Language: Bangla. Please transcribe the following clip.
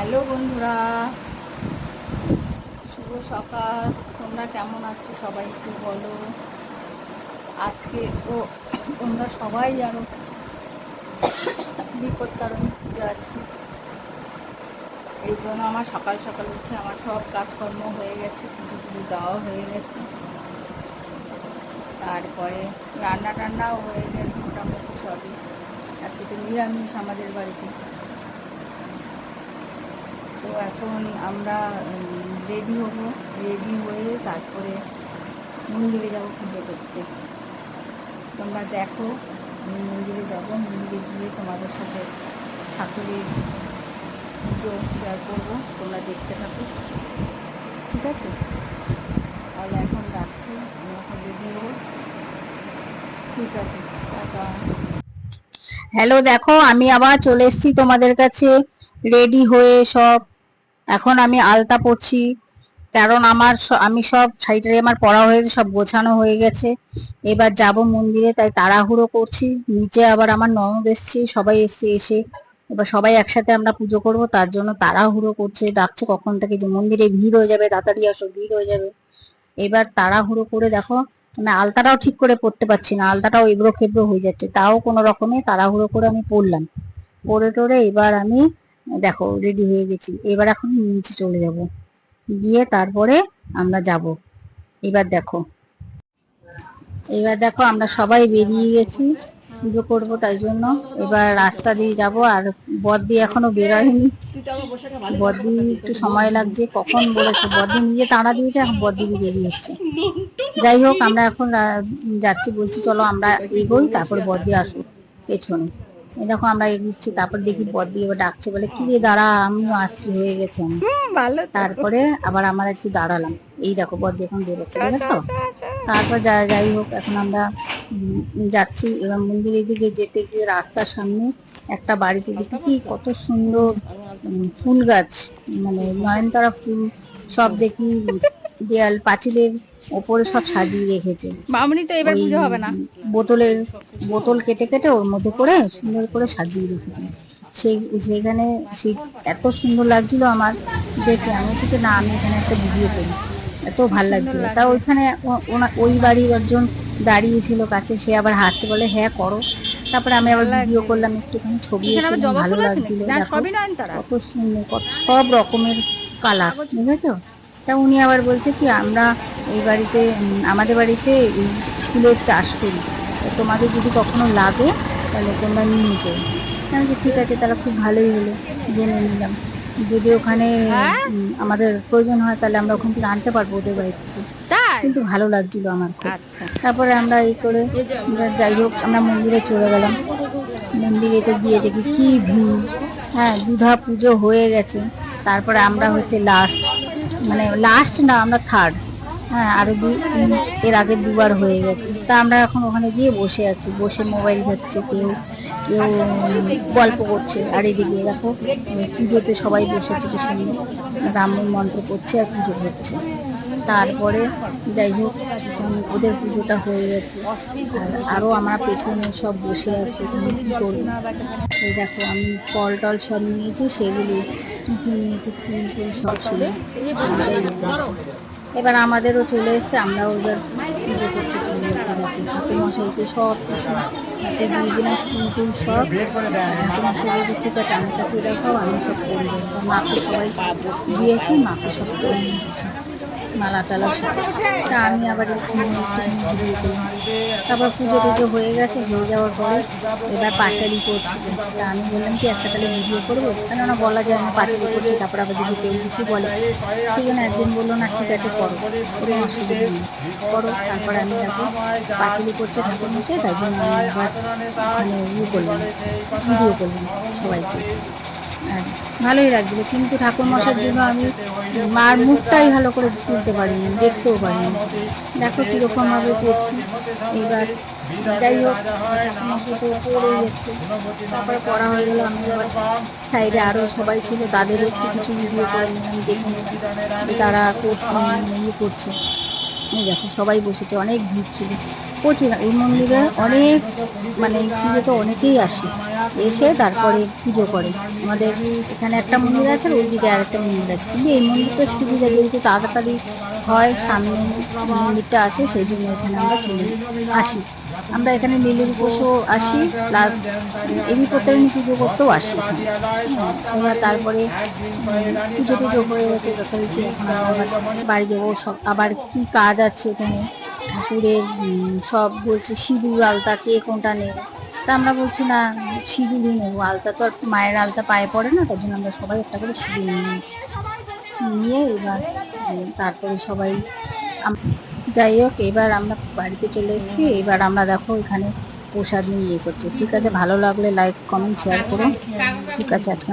হ্যালো বন্ধুরা। শুভ সকাল। তোমরা কেমন আছো সবাই একটু বলো। আজকে তো তোমরা সবাই জানো বিপদ কারণ পুজো আছে। এই জন্য আমার সকাল সকাল উঠে আমার সব কাজকর্ম হয়ে গেছে, পুজো টুজো দেওয়া হয়ে গেছে। তারপরে রান্না টান্নাও হয়ে গেছে মোটামুটি সবই। আজকে তো নিরামিষ আমাদের বাড়িতে। তো এখন আমরা রেডি হব। রেডি হয়ে তারপরে মন্দিরে যাব পুজো করতে। তোমরা দেখো, আমি মন্দিরে যাব। মন্দিরে গিয়ে তোমাদের সাথে ঠাকুরের পুজো শেয়ার করব। তোমরা দেখতে থাকো। ঠিক আছে? তাহলে এখন রাখছি। আমি এখন রেডি হব। ঠিক আছে। টাটা। হ্যালো দেখো, আমি আবার চলে এসেছি তোমাদের কাছে। রেডি হয়ে সব এখন আমি আলতা পরছি, কারণ আমার আমি সব সাইডে আমার পড়া হয়েছে, সব গোছানো হয়ে গেছে। এবার যাব মন্দিরে, তাই তাড়াহুড়ো করছি। নিচে আবার আমার ননদ এসছে, সবাই এসছে এসে। এবার সবাই একসাথে আমরা পুজো করব, তার জন্য তাড়াহুড়ো করছে, ডাকছে কখন থেকে যে মন্দিরে ভিড় হয়ে যাবে, তাড়াতাড়ি আসো, ভিড় হয়ে যাবে। এবার তাড়াহুড়ো করে দেখো আমি আলতাটাও ঠিক করে পরতে পারছি না, আলতাটাও এবড়ো খেবড়ো হয়ে যাচ্ছে, তাও কোনো রকমে তাড়াহুড়ো করে আমি পরলাম। পরে টরে এবার আমি দেখো রেডি হয়ে গেছি। এবার এখন নিচে চলে যাব। গিয়ে তারপরে আমরা যাব। এবার দেখো। এবার দেখো, আমরা সবাই বেরিয়ে গেছি। পুজো করব তাই জন্য। এবার রাস্তা দিয়ে যাব, আর বদ্দি এখনও বেরোয়নি। বদ্দি একটু সময় লাগছে, কখন বলেছে? বদ্দি নিজে তাড়া দিয়েছে, এখন বদ্দি দেরি হচ্ছে যাই হোক, আমরা এখন যাচ্ছি, বলছি, চলো আমরা এগোই, তারপর বদ্দি আসুক, পেছনে। দেখো আমরা এগোচ্ছি তারপর দেখি বদ্দি এবার ডাকছে বলে কি রে দাঁড়া আমিও আসছি হয়ে গেছে আমি। তারপরে আবার আমরা একটু দাঁড়ালাম। এই দেখো বদ্দি এখন বেরোচ্ছে বুঝেছ তারপর যা যাই হোক এখন আমরা যাচ্ছি এবার মন্দিরের দিকে যেতে গিয়ে রাস্তার সামনে একটা বাড়িতে দেখি কি কত সুন্দর ফুল গাছ মানে নয়নতারা ফুল সব দেখি দেয়াল পাঁচিলের ওপরে সব সাজিয়ে রেখেছে। মামনি তো এবার পুজো হবে না। বোতলের বোতল কেটে কেটে ওর মধ্যে করে সুন্দর করে সাজিয়ে রেখেছে। সেই সেখানে সেই এত সুন্দর লাগছিল আমার দেখে আমি যে না আমি এখানে একটা ভিডিও করি। এত ভালো লাগছিল। তা ওইখানে ওই বাড়ির একজন দাঁড়িয়ে ছিল কাছে সে আবার হাসছে বলে হ্যাঁ করো। তারপরে আমি আবার ভিডিও করলাম একটুখানি ছবি ভালো লাগছিল। কত সুন্দর কত সব রকমের কালার বুঝেছ? তা উনি আবার বলছে কি আমরা এই বাড়িতে আমাদের বাড়িতে ফুলের চাষ করি। তোমাদের যদি কখনো লাগে তাহলে তোমরা নিয়ে যাও। আমি বলছি ঠিক আছে তাহলে খুব ভালোই হলো জেনে নিলাম। যদি ওখানে হ্যাঁ? আমাদের প্রয়োজন হয় তাহলে আমরা ওখান থেকে আনতে পারব ওদের বাড়ি থেকে। কিন্তু ভালো লাগছিল আমার আচ্ছা। তারপরে আমরা এই করে যাই হোক আমরা মন্দিরে চলে গেলাম। মন্দিরে তো গিয়ে দেখি কি ভিড়। হ্যাঁ দুধা পুজো হয়ে গেছে। তারপরে আমরা হচ্ছে লাস্ট মানে লাস্ট না, আমরা থার্ড হ্যাঁ আরও দু এর আগে দুবার হয়ে গেছে। তা আমরা এখন ওখানে গিয়ে বসে আছি। বসে মোবাইল হচ্ছে কেউ কেউ গল্প করছে। আর এদিকে দেখো, পুজোতে সবাই বসেছে, কি সুন্দর। রাম মন্ত্র করছে আর পুজো করছে তারপরে যাই হোক ওদের পুজোটা হয়ে গেছে। আর আরও আমরা পেছনে সব বসে আছি কি করব? এই দেখো, আমি ফল টল সব নিয়েছি, সেগুলো কী কী নিয়েছি, ফুল ফুল সব ছিল এবার আমাদেরও চলে এসছে, আমরাও এবার পুজো করতে চলে ঠাকুর মশাইকে সব কিছু হাতে দিয়ে দিলাম, ফুল টুল সব। মশাই বলছে ঠিক আছে আমার কাছে সব আমি সব করব এবার মাকে সবাই দিয়েছি, মাকে সব করে নিচ্ছে মালা টালা তা আমি আবার তারপর পুজো টুজো হয়ে গেছে, হয়ে যাওয়ার পরে এবার পাঁচালি করছিল তা আমি বললাম কি, একটা তাহলে ভিডিও করব? কেননা বলা যায় না পাঁচালি করছি, তারপর আবার যদি কেউ কিছু বলে। সেখানে একদিন বলল, না, ঠিক আছে, করো। কোনো অসুবিধা নেই। করো, তারপর আমি দেখো পাঁচালি করছে ঠাকুর মশাই তাই জন্য আমি একবার মানে ইয়ে করলাম, ভিডিও করলাম সবাইকে। ভালোই লাগছিল কিন্তু ঠাকুর মশার জন্য আমি মার মুখটাই ভালো করে তুলতে পারিনি, দেখতেও পারিনি। দেখো কীরকম ভাবে করছি। এবার যাই হোক পড়ে যাচ্ছে। তারপরে পড়া হয়ে গেলো, আমি আবার সাইডে আরও সবাই ছিল, তাদেরও কিছু ভিডিও করে আমি দেখি তারা ইয়ে করছে। এই দেখো, সবাই বসেছে, অনেক ভিড় ছিল। প্রচুর, এই মন্দিরে অনেক মানে পুজো পুজোতে অনেকেই আসে। এসে তারপরে পুজো করে। আমাদের এখানে একটা মন্দির আছে, আর ওইদিকে আর একটা মন্দির আছে। কিন্তু এই মন্দিরটার সুবিধা যেহেতু তাড়াতাড়ি হয়, সামনে মন্দিরটা আছে, সেই জন্য এখানে আমরা আসি। আমরা এখানে নীলের উপোসও আসি প্লাস এমনি প্রত্যেকদিন পুজো করতেও আসি এবার তারপরে পুজো টুজো হয়ে গেছে যথারীতি বাড়ি যাব। সব, আবার কি কাজ আছে এখানে? ঠাকুরের সব বলছে সিঁদুর, আলতা, কে কোনটা নেবে? তা আমরা বলছি না সিঁদুরই নেব। আলতা তো আর মায়ের আলতা পায়ে পড়ে না, তার জন্য আমরা সবাই একটা করে সিঁদুর নিয়ে নিয়ে এবার তারপরে সবাই যাই হোক এবার আমরা বাড়িতে চলে এসেছি। এবার আমরা দেখো এখানে প্রসাদ নিয়ে ইয়ে করছি। ঠিক আছে, ভালো লাগলে লাইক কমেন্ট শেয়ার করুন ঠিক আছে, আজকে